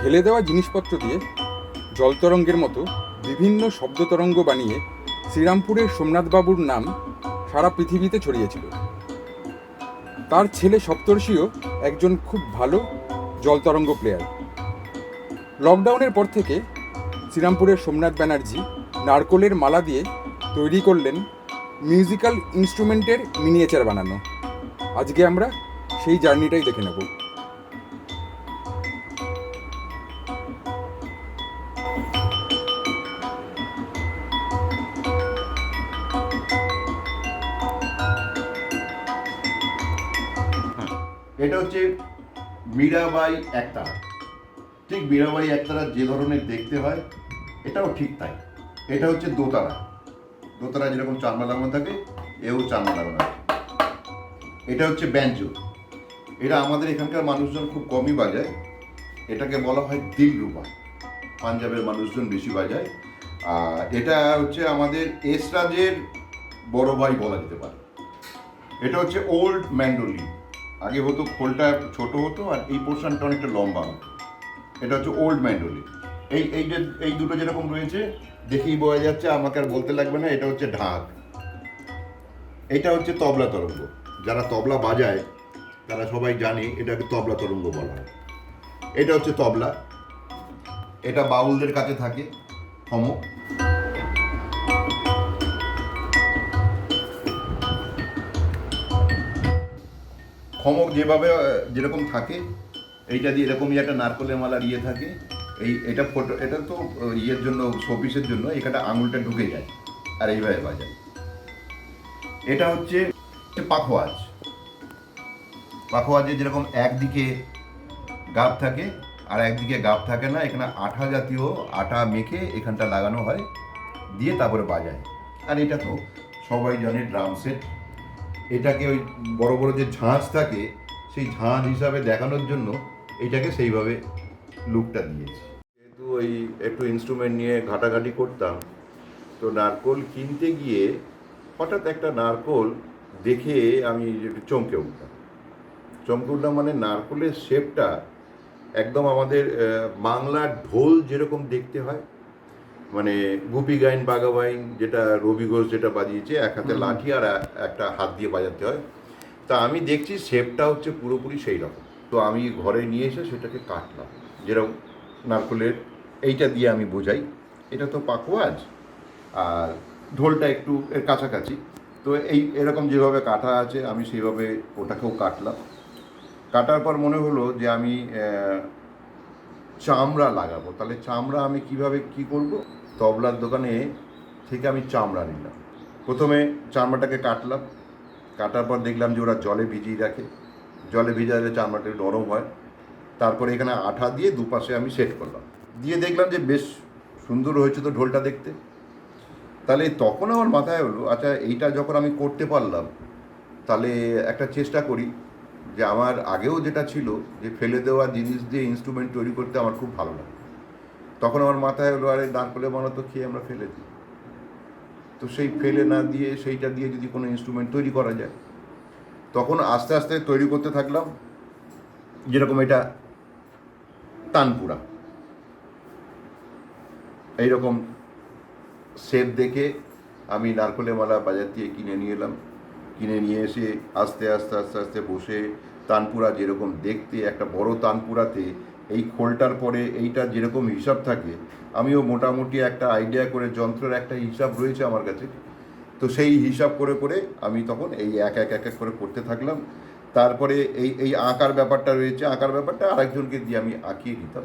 ফেলে দেওয়া জিনিসপত্র দিয়ে জলতরঙ্গের মতো বিভিন্ন শব্দতরঙ্গ বানিয়ে শ্রীরামপুরের সোমনাথবাবুর নাম সারা পৃথিবীতে ছড়িয়েছিল। তার ছেলে সপ্তর্ষিও একজন খুব ভালো জলতরঙ্গ প্লেয়ার লকডাউনের পর থেকে শ্রীরামপুরের সোমনাথ ব্যানার্জি নারকোলের মালা দিয়ে তৈরি করলেন মিউজিক্যাল ইনস্ট্রুমেন্টের মিনিয়েচার বানানো। আজকে আমরা সেই জার্নিটাই দেখে নেব। এটা হচ্ছে মীরাবাই একতারা। ঠিক মীরাবাই একতারা যে ধরনের দেখতে হয়, এটাও ঠিক তাই। এটা হচ্ছে দোতারা। দোতারা যেরকম চালমা লাগানো থাকে, এও চালমা লাগানো আছে এটা হচ্ছে ব্যঞ্জো। এটা আমাদের এখানকার মানুষজন খুব কমই বাজায়। এটাকে বলা হয় দিলরুবা। পাঞ্জাবের মানুষজন বেশি বাজায়। আর এটা হচ্ছে আমাদের এসরাজের বড় ভাই বলা যেতে পারে। এটা হচ্ছে ওল্ড ম্যান্ডোলিন। আগে হতো খোলটা ছোট হতো আর এই পোর্শনটা অনেকটা লম্বা হতো। এটা হচ্ছে ওল্ড ম্যান্ডোলিন এই এই যে, এই দুটো যেরকম রয়েছে, দেখেই বোঝা যাচ্ছে, আমাকে আর বলতে লাগবে না, এটা হচ্ছে ঢাক। এটা হচ্ছে তবলা তরঙ্গ। যারা তবলা বাজায়, তারা সবাই জানে এটাকে তবলা তরঙ্গ বলা হয়। এটা হচ্ছে তবলা। এটা বাউলদের কাছে থাকে খমক খমক যেভাবে যেরকম থাকে, এইটা দিয়ে এরকমই একটা নারকলের মালার ইয়ে থাকে। এই, এটা ফটো এটা তো ইয়ের জন্য শোপিসের জন্য, এখানটা আঙুলটা ঢুকে যায়, আর এইভাবে বাজায়। এটা হচ্ছে পাখোয়াজ। পাখোয়াজে যেরকম একদিকে গাব থাকে, আর একদিকে গাব থাকে না, এখানে আঠা জাতীয় আটা মেখে এখানটা লাগানো হয়, দিয়ে তারপরে বাজায়। আর এটা তো সবাই জানে, ড্রাম সেট। এটাকে ওই বড় বড় যে ঝাঁজ থাকে সেই ঝাঁজ হিসাবে দেখানোর জন্য এটাকে সেইভাবে লুকটা দিয়েছি। যেহেতু ওই একটু ইনস্ট্রুমেন্ট নিয়ে ঘাটাঘাটি করতাম, তো নারকোল কিনতে গিয়ে হঠাৎ একটা নারকোল দেখে আমি একটু চমকে উঠলাম। চমকে উঠলাম মানে নারকোলের শেপটা একদম আমাদের বাংলার ঢোল যেরকম দেখতে হয় মানে গুপি গাইন বাগাবাইন যেটা রবি ঘোষ যেটা বাজিয়েছে এক হাতে লাঠি আর একটা হাত দিয়ে বাজাতে হয়। তা আমি দেখছি শেপটা হচ্ছে পুরোপুরি সেই রকম। তো আমি ঘরে নিয়ে এসে সেটাকে কাটলাম। যেরকম নারকলের এইটা দিয়ে আমি বোঝাই। এটা তো পাকোয়াজ আর ঢোলটা একটু এর কাছাকাছি। তো এই এরকম যেভাবে কাটা আছে আমি সেইভাবে ওটাকেও কাটলাম। কাটার পর মনে হলো যে আমি চামড়া লাগাবো। তাহলে চামড়া আমি কীভাবে কি করব? তবলার দোকানে থেকে আমি চামড়া নিলাম। প্রথমে চামড়াটাকে কাটলাম। কাটার পর দেখলাম যে ওরা জলে ভিজিয়ে রাখে। জলে ভিজালে চামড়াটা নরম হয়। তারপরে এখানে আঠা দিয়ে দুপাশে আমি সেট করলাম। দিয়ে দেখলাম যে বেশ সুন্দর হয়েছে তো ঢোলটা দেখতে। তাহলে তখন আমার মাথায় হলো আচ্ছা এইটা যখন আমি করতে পারলাম, তাহলে একটা চেষ্টা করি যে আমার আগেও যেটা ছিল, যে ফেলে দেওয়া জিনিস দিয়ে ইনস্ট্রুমেন্ট তৈরি করতে আমার খুব ভালো লাগে। তখন আমার মাথায় হলো, আরে, দাঁড় করে বানো তো, খেয়ে আমরা ফেলে দিই। তো সেই ফেলে না দিয়ে, সেইটা দিয়ে যদি কোনো ইনস্ট্রুমেন্ট তৈরি করা যায়, তখন আস্তে আস্তে তৈরি করতে থাকলাম, যেরকম এটা তানপুরা। এইরকম শেপ দেখে আমি নারকলের মালা বাজার দিয়ে কিনে নিয়ে এলাম। কিনে নিয়ে এসে আস্তে আস্তে আস্তে আস্তে বসে তানপুরা যেরকম দেখতে, একটা বড় তানপুরাতে এই খোলটার পরে এইটা যেরকম হিসাব থাকে আমিও মোটামুটি একটা আইডিয়া করে যন্ত্রের একটা হিসাব রয়েছে আমার কাছে। তো সেই হিসাব করে করে আমি তখন এই এক এক এক এক করে করতে থাকলাম। তারপরে এই এই আঁকার ব্যাপারটা রয়েছে আঁকার ব্যাপারটা আরেকজনকে দিয়ে আমি আঁকিয়ে দিতাম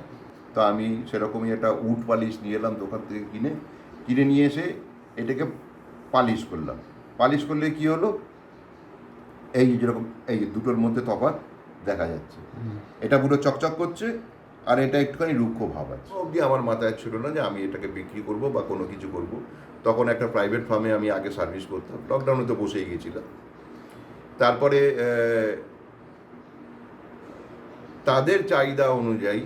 তো আমি সেরকমই একটা উট পালিশ নিয়ে এলাম দোকান থেকে কিনে। কিনে নিয়ে এসে এটাকে পালিশ করলাম। পালিশ করলে কি হলো? এই যেরকম এই দুটোর মধ্যে তফাৎ দেখা যাচ্ছে। এটা পুরো চকচক করছে আর এটা একটুখানি রুক্ষ ভাব আছে। অবধি আমার মাথায় ছিল না যে আমি এটাকে বিক্রি করব বা কোনো কিছু করব। তখন একটা প্রাইভেট ফার্মে আমি আগে সার্ভিস করতাম। লকডাউনে তো বসেই গেছিলাম। তারপরে তাদের চাহিদা অনুযায়ী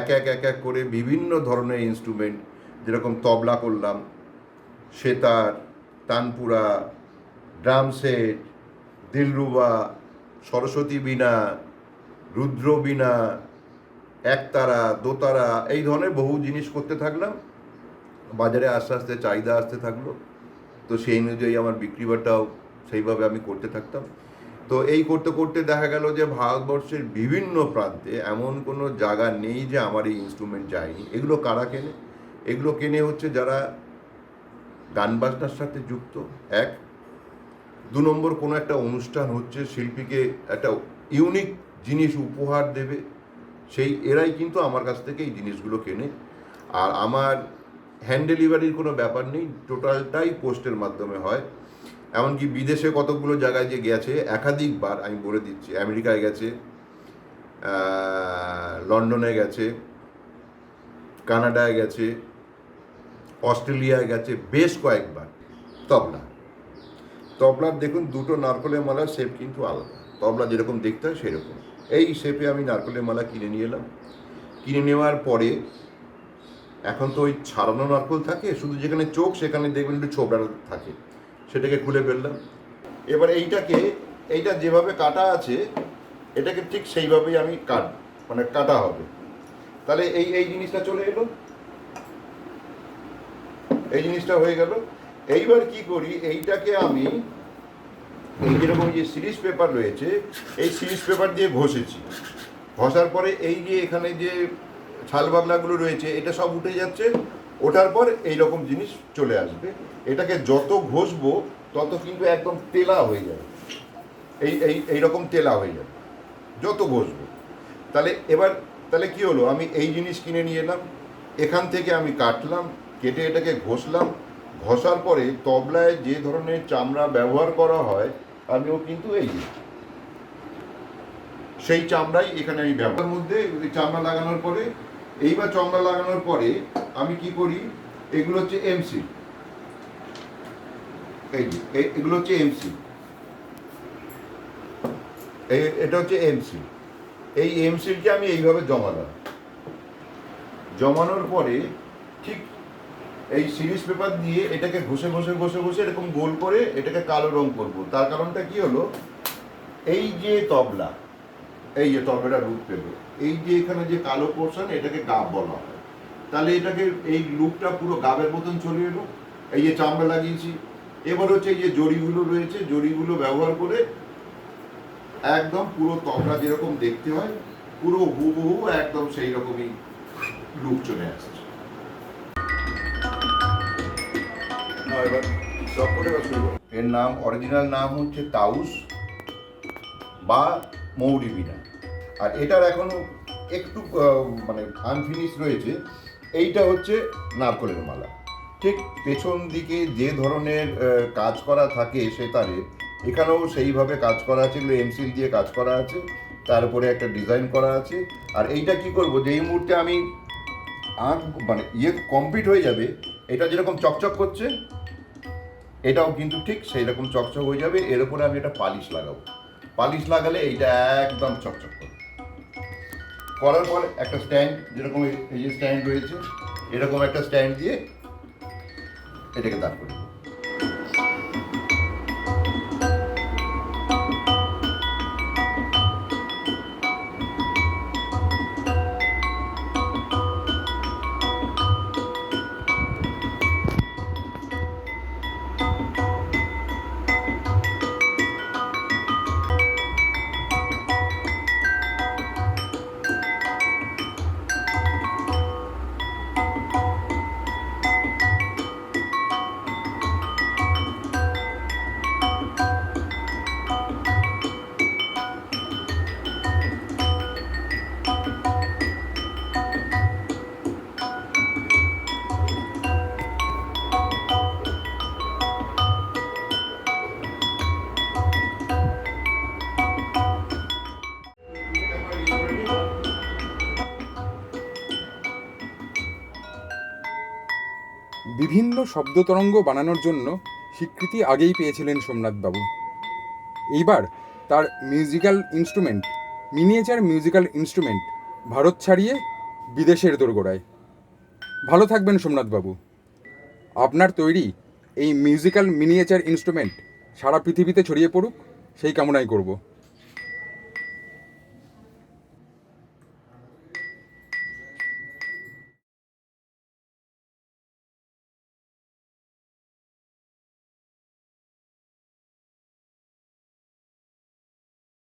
এক এক এক এক করে বিভিন্ন ধরনের ইনস্ট্রুমেন্ট যেরকম তবলা করলাম, সেতার, তানপুরা ড্রাম সেট দিলরুবা, সরস্বতী বীণা রুদ্র বীণা একতারা, দোতারা, এই ধরনের বহু জিনিস করতে থাকলাম। বাজারে আস্তে আস্তে, চাহিদা আসতে থাকল। তো সেই অনুযায়ী আমার বিক্রি বাটাও সেইভাবে আমি করতে থাকতাম। তো এই করতে করতে দেখা গেল যে, ভারতবর্ষের বিভিন্ন প্রান্তে এমন কোনো জায়গা নেই যে, আমার এই ইনস্ট্রুমেন্ট যায়নি। এগুলো কারা কেনে? এগুলো কেনে হচ্ছে যারা গান বাজনার সাথে যুক্ত। এক, দু নম্বর কোনো একটা অনুষ্ঠান হচ্ছে, শিল্পীকে একটা ইউনিক জিনিস উপহার দেবে। সেই, এরাই কিন্তু আমার কাছ থেকে এই জিনিসগুলো কেনে। আর আমার হ্যান্ড ডেলিভারির কোনো ব্যাপার নেই টোটালটাই পোস্টের মাধ্যমে হয়। এমনকি বিদেশে কতগুলো জায়গায় যে গেছে, একাধিকবার আমি বলে দিচ্ছি, আমেরিকায় গেছে লন্ডনে গেছে, কানাডায় গেছে, অস্ট্রেলিয়ায় গেছে, বেশ কয়েকবার। তবলা। তবলার দেখুন, দুটো নারকলের মালার শেপ কিন্তু আলাদা। তবলা যেরকম দেখতে হয়, সেরকম। এই শেপে আমি নারকলের মালা কিনে নিয়ে এলাম। কিনে নেওয়ার পরে এখন তো ওই ছাড়ানো নারকল থাকে, শুধু যেখানে চোখ সেখানে দেখবেন একটু ছোবড়া থাকে, সেটাকে খুলে ফেললাম। এবার এইটাকে, এইটা যেভাবে কাটা আছে, এটাকে ঠিক সেইভাবেই আমি কাট মানে কাটা হবে। তাহলে এই এই জিনিসটা চলে এলো। এই জিনিসটা হয়ে গেল। এইবার কি করি, এইটাকে আমি যেরকম যে সিরিজ পেপার রয়েছে, এই সিরিজ পেপার দিয়ে ঘষেছি। ঘষার পরে এই যে এখানে যে ছাল বাগলাগুলো রয়েছে, এটা সব উঠে যাচ্ছে, ওঠার পর এই রকম জিনিস চলে আসবে। এটাকে যত ঘষবো, তত কিন্তু একদম তেলা হয়ে যাবে। এই এই, এইরকম তেলা হয়ে যাবে। যত ঘষবো। তাহলে এবার, তাহলে কি হলো? আমি এই জিনিস কিনে নিয়ে এলাম, এখান থেকে আমি কাটলাম, কেটে এটাকে ঘষলাম। ঘষার পরে তবলায় যে ধরনের চামড়া ব্যবহার করা হয় আমিও কিন্তু এই সেই চামড়াই এখানে আমি ব্যবহার মধ্যে চামড়া লাগানোর পরে, এইবার চামড়া লাগানোর পরে আমি কি করি, এগুলো হচ্ছে এমসি এই এগুলো হচ্ছে এমসি এটা হচ্ছে এমসি এই এমসিলকে আমি এইভাবে জমা জমালাম। জমানোর পরে ঠিক এই সিরিজ পেপার দিয়ে এটাকে ঘষে ঘষে ঘষে ঘষে এরকম গোল করে এটাকে কালো রং করব। তার কারণটা কি হলো? এই যে তবলা, এই যে তবলাটা রূপ পেল, এই যে এখানে যে কালো পোর্শন এটাকে গাব বলা হয়। তাহলে এটাকে এই লুকটা পুরো গাবের মতন চলে এলো। এই যে চামড়া লাগিয়েছি। এবার হচ্ছে এই যে জড়িগুলো রয়েছে, জড়িগুলো ব্যবহার করে একদম পুরো তবলা যেরকম দেখতে হয়, পুরো হুবহু একদম সেই রকমই লুক চলে আসছে। না, এবার stop করে এবার শুরু। এর নাম অরিজিনাল নাম হচ্ছে তাউস বা মৌরি বিনা আর এটার এখনও একটু মানে আনফিনিশ রয়েছে। এইটা হচ্ছে নারকলের মালা। ঠিক পেছন দিকে যে ধরনের কাজ করা থাকে সেতারে এখানেও সেইভাবে কাজ করা আছে এগুলো এমসিল দিয়ে কাজ করা আছে তারপরে একটা ডিজাইন করা আছে। আর এইটা কি করব যে এই মুহূর্তে আমি আঁক মানে ইয়ে কমপ্লিট হয়ে যাবে এটা যেরকম চকচক করছে এটাও কিন্তু ঠিক, সেই রকম চকচক হয়ে যাবে। এর উপরে আমি একটা পালিশ লাগাবো। পালিশ লাগালে এইটা একদম চকচক করবে। করার পর একটা স্ট্যান্ড, যেরকম এই যে স্ট্যান্ড রয়েছে, এরকম একটা স্ট্যান্ড দিয়ে এটাকে দাঁড় করে বিভিন্ন শব্দতরঙ্গ বানানোর জন্য স্বীকৃতি আগেই পেয়েছিলেন সোমনাথবাবু। এইবার তার musical instrument miniature musical instrument Bharat ছাড়িয়ে বিদেশের দোরগোড়ায়। ভালো থাকবেন সোমনাথবাবু। আপনার তৈরি এই মিউজিক্যাল মিনিয়েচার ইনস্ট্রুমেন্ট সারা পৃথিবীতে ছড়িয়ে পড়ুক, সেই কামনাই করব।